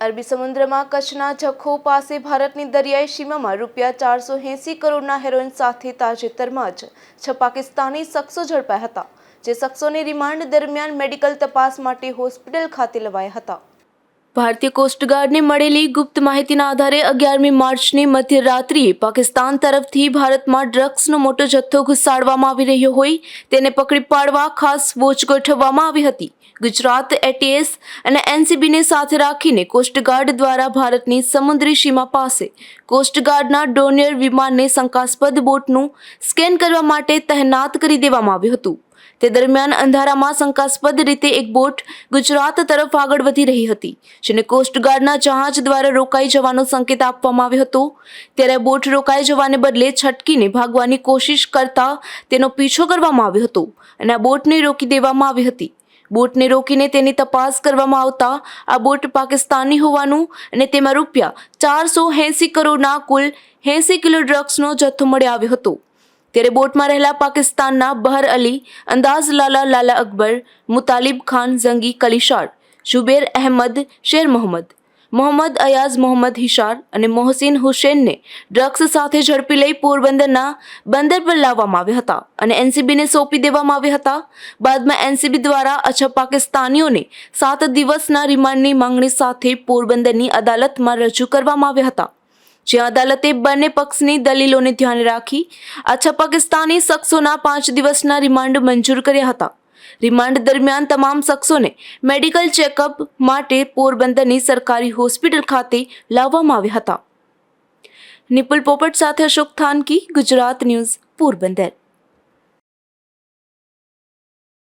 અરબી સમુદ્રમાં કચ્છના જખો પાસે ભારતની દરિયાઈ સીમામાં રૂપિયા ચારસો એંસી કરોડના હેરોઇન સાથે તાજેતરમાં જ છ પાકિસ્તાની શખ્સો ઝડપાયા હતા, જે શખ્સોને રિમાન્ડ દરમિયાન મેડિકલ તપાસ માટે હોસ્પિટલ ખાતે લવાયા હતા. ભારતીય કોસ્ટગાર્ડને મળેલી ગુપ્ત માહિતીના આધારે અગિયારમી માર્ચની મધ્યરાત્રિએ પાકિસ્તાન તરફથી ભારતમાં ડ્રગ્સનો મોટો જથ્થો ઘુસાડવામાં આવી રહ્યો હોય તેને પકડી પાડવા ખાસ વોચ ગોઠવવામાં આવી હતી. ગુજરાત, એટીએસ અને એનસીબીને સાથે રાખીને કોસ્ટગાર્ડ દ્વારા ભારતની સમુદ્રી સીમા પાસે કોસ્ટગાર્ડના ડોનિયર વિમાનને શંકાસ્પદ બોટનું સ્કેન કરવા માટે તહેનાત કરી દેવામાં આવ્યું હતું. તે દરમિયાન અંધારામાં શંકાસ્પદ રીતે એક બોટ ગુજરાત તરફ આગળ વધી રહી હતી, જેને કોસ્ટગાર્ડના જહાજ દ્વારા રોકાઈ જવાનો સંકેત આપવામાં આવ્યો હતો. ત્યારે બોટ રોકાઈ જવાને બદલે છટકીને ભાગવાની કોશિશ કરતા તેનો પીછો કરવામાં આવ્યો હતો અને આ બોટને રોકી દેવામાં આવી હતી. બોટને રોકીને તેની તપાસ કરવામાં આવતા આ બોટ પાકિસ્તાની હોવાનું અને તેમાં રૂપિયા ચારસો એંસી કરોડના કુલ એંસી કિલો ડ્રગ્સનો જથ્થો મળી આવ્યો હતો. ત્યારે બોટમાં રહેલા પાકિસ્તાનના બહર અલી, અંદાઝ લાલા લાલા અકબર, મુતાલિબ ખાન ઝંગી કલિશાર જુબેર અહેમદ, શેર મોહમ્મદ મોહમ્મદ અયાઝ, મોહમ્મદ હિશાર અને મોહસિન હુસેનને ડ્રગ્સ સાથે ઝડપી લઈ પોરબંદરના બંદર પર લાવવામાં આવ્યા હતા અને એનસીબીને સોંપી દેવામાં આવ્યા હતા. બાદમાં એનસીબી દ્વારા અછા પાકિસ્તાનીઓને સાત દિવસના રિમાન્ડની માંગણી સાથે પોરબંદરની અદાલતમાં રજૂ કરવામાં આવ્યા હતા. જ્યાં અદાલતે બંને પક્ષની દલીલોને ધ્યાને રાખી અચ્છા પાકિસ્તાની શખ્સોના પાંચ દિવસના રિમાન્ડ મંજૂર કર્યા હતા. રિમાન્ડ દરમિયાન તમામ શખ્સોને મેડિકલ ચેકઅપ માટે પોરબંદરની સરકારી હોસ્પિટલ ખાતે લાવવામાં આવ્યા હતા. નિપુલ પોપટ સાથે અશોક થાનકી, ગુજરાત ન્યૂઝ, પોરબંદર.